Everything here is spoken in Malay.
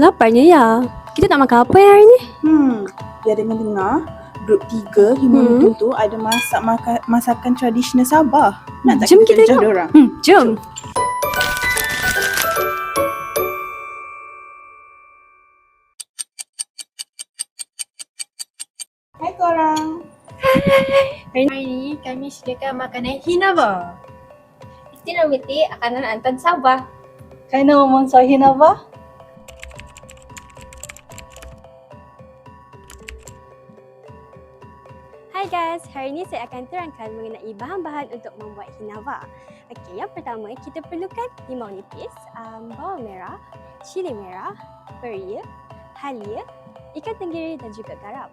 laparnya ya. Kita nak makan apa ya hari ni? Hmm, dia ada mendengar grup 3 Himaluddin tu ada masak maka, masakan tradisional Sabah. Nak tak Jom kita kita tengok. orang? Hmm, jom. Hai korang. Hari ini kami sediakan makanan Hinava. Istilah miti akanan antan Sabah. Kaina umon sa hinaba? Hai guys, hari ini saya akan terangkan mengenai bahan-bahan untuk membuat hinava. Okey, yang pertama kita perlukan limau nipis, um, bawang merah, cili merah, peria, halia, ikan tenggiri dan juga garam.